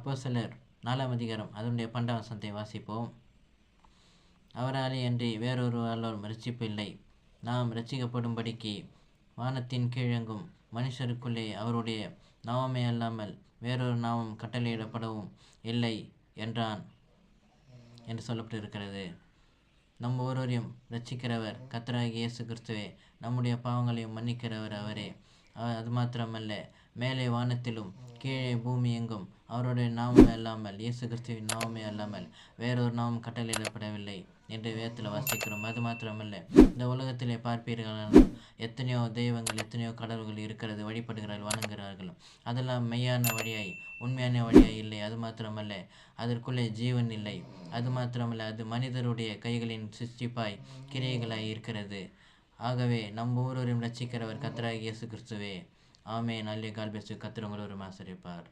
அப்போ சிலர் நாலாம் அதிகாரம் அதனுடைய பண்டவசத்தை வாசிப்போம். அவராலே அன்றி வேறொருவராலும் ரசிப்பு இல்லை நாம் ரட்சிக்கப்படும்படிக்கு வானத்தின் கீழங்கும் மனுஷருக்குள்ளே அவருடைய நாமமே அல்லாமல் வேறொரு நாமம் கட்டளையிடப்படவும் இல்லை என்றான் என்று சொல்லப்பட்டிருக்கிறது. நம் ஒருவரையும் ரட்சிக்கிறவர் கத்தராகி இயேசு கிறிஸ்துவே. நம்முடைய பாவங்களையும் மன்னிக்கிறவர் அவரே. அது மாத்திரமல்ல மேலே வானத்திலும் கீழே பூமி எங்கும். அவருடைய நாமம் அல்லாமல் இயேசு கிறிஸ்துவின் நாமமே அல்லாமல் வேறொரு நாமம் கட்டளையிடப்படவில்லை என்று வேதத்தில் வாசிக்கிறோம். அது மாத்திரமல்ல இந்த உலகத்திலே பார்ப்பீர்கள் எத்தனையோ தெய்வங்கள் எத்தனையோ கடவுள்கள் இருக்கிறது வழிபடுகிறார்கள் வணங்குகிறார்கள். அதெல்லாம் மெய்யான வழியாய் உண்மையான வழியாய் இல்லை. அது மாத்திரமல்ல அதற்குள்ளே ஜீவன் இல்லை. அது மாத்திரமல்ல அது மனிதருடைய கைகளின் சிருஷ்டிப்பாய் கிரியைகளாய் இருக்கிறது. ஆகவே நம் ஒவ்வொருவரையும் ரட்சிக்கிறவர் கத்தராகிய இயேசு கிறிஸ்துவே. ஆமே நல்ல கால் பேசு ஒரு மாசரிப்பார்